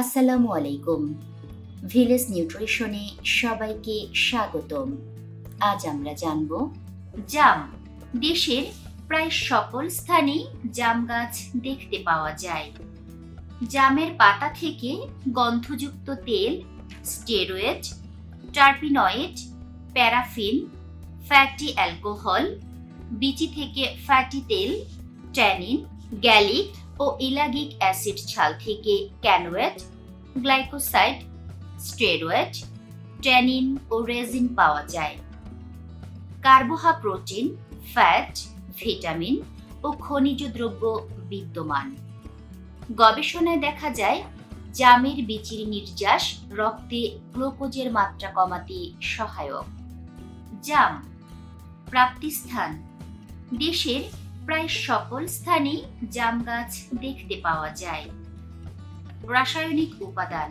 আসসালামু আলাইকুম। ভিলেজ নিউট্রিশনে সবাইকে স্বাগতম। আজ আমরা জানব জাম। দেশের প্রায় সকল স্থানেই জাম গাছ দেখতে পাওয়া যায়। জামের পাতা থেকে গন্ধযুক্ত তেল, steroid, terpenoid, paraffin, fatty alcohol, বিচি থেকে ফ্যাটি তেল, ট্যানিন, গ্যালিক ও ইলাগিক অ্যাসিড ছাল থেকে ক্যানোয়েট গ্লাইকোসাইড স্টেরয়েড, ট্যানিন ও রেজিন পাওয়া যায়। কার্বোহা প্রোটিন ফ্যাট, ভিটামিন ও খনিজ দ্রব্য বিদ্যমান। গবেষণায় দেখা যায়, জামের বিচির নির্যাস রক্তে গ্লুকোজের মাত্রা কমাতে সহায়ক। জাম, প্রাপ্তিস্থান, দেশের প্রায় সকল স্থানেই জাম গাছ দেখতে পাওয়া যায়। রাসায়নিক উপাদান।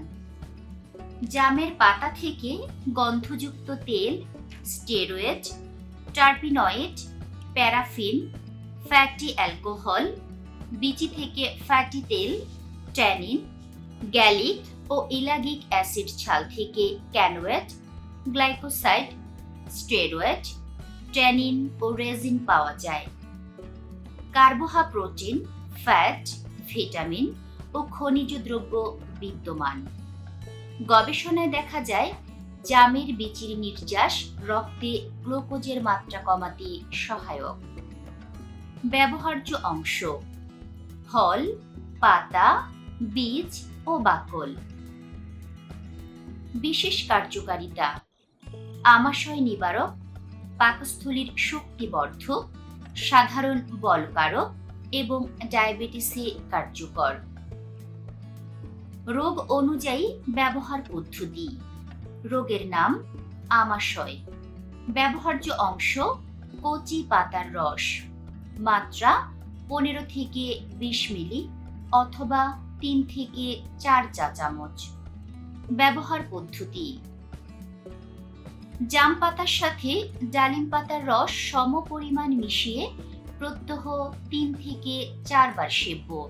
জামের পাতা থেকে গন্ধযুক্ত তেল, steroid, terpenoid, paraffin, fatty alcohol, বিচি থেকে ফ্যাটি তেল, ট্যানিন, গ্যালিক ও ইলাগিক অ্যাসিড ছাল থেকে ক্যানোয়েট গ্লাইকোসাইড স্টেরয়েড, ট্যানিন ও রেজিন পাওয়া যায়। কার্বোহা প্রোটিন ফ্যাট, ভিটামিন ও খনিজ দ্রব্য বিদ্যমান। গবেষণায় দেখা যায়, জামের বিচির নির্যাস রক্তে গ্লুকোজের মাত্রা কমাতে সহায়ক। ব্যবহার্য অংশ ফল পাতা, বীজ ও বাকল। বিশেষ কার্যকারিতা, আমাশয় নিবারক, পাকস্থলীর শক্তিবর্ধক সাধারণ বলকারক এবং ডায়াবেটিসে কার্যকর। রোগ অনুযায়ী ব্যবহার পদ্ধতি। রোগের নাম আমাশয়। ব্যবহার্য অংশ কচি পাতার রস। মাত্রা পনেরো থেকে বিশ মিলি অথবা তিন থেকে চার চা চামচ ব্যবহার পদ্ধতি জাম পাতার সাথে ডালিম পাতার রস সম পরিমাণ মিশিয়ে প্রত্যহ তিন থেকে চারবার সেব্য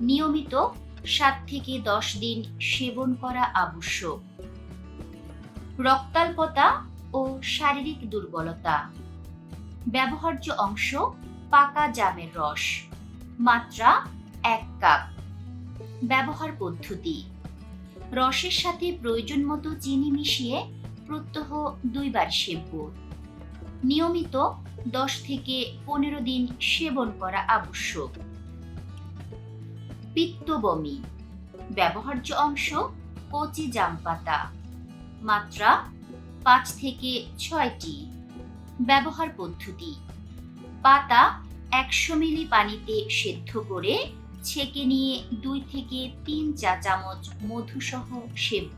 নিয়মিত সাত থেকে দশ দিন সেবন করা আবশ্যক। রক্তাল্পতা ও শারীরিক দুর্বলতা। ব্যবহার্য অংশ পাকা জামের রস। মাত্রা এক কাপ। ব্যবহার পদ্ধতি। রসের সাথে প্রয়োজন মতো চিনি মিশিয়ে প্রত্যহ দুইবার সেব্য নিয়মিত দশ থেকে পনেরো দিন সেবন করা আবশ্যক। পিত্তবমি ব্যবহার্য অংশ কচি জাম পাতা, মাত্রা পাঁচ থেকে ছয়টি। ব্যবহার পদ্ধতি, পাতা একশো মিলি পানিতে সেদ্ধ করে ছেঁকে নিয়ে দুই থেকে তিন চা চামচ মধুসহ সেব্য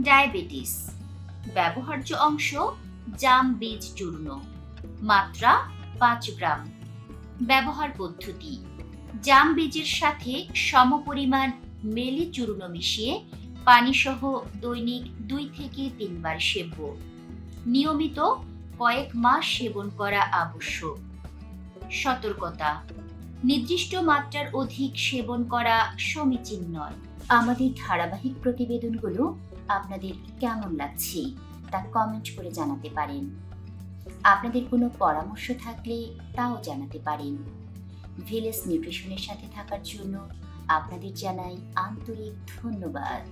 ডায়াবেটিস। ব্যবহার্য অংশ জাম বীজ চূর্ণ। মাত্রা পাঁচ গ্রাম। ব্যবহার পদ্ধতি। জাম বীজের সাথে সমপরিমাণ মেলি চূর্ণ মিশিয়ে পানিসহ দৈনিক দুই থেকে তিনবার সেব্য। নিয়মিত কয়েক মাস সেবন করা আবশ্যক। সতর্কতা। নির্দিষ্ট মাত্রার অধিক সেবন করা সমীচীন নয়। আমাদের ধারাবাহিক প্রতিবেদনগুলো আপনাদের কেমন লাগছে তা কমেন্ট করে জানাতে পারেন। আপনাদের কোনো পরামর্শ থাকলে তাও জানাতে পারেন। ভিলেজ নিউট্রিশনের সাথে থাকার জন্য আপনাদের জানাই আন্তরিক ধন্যবাদ।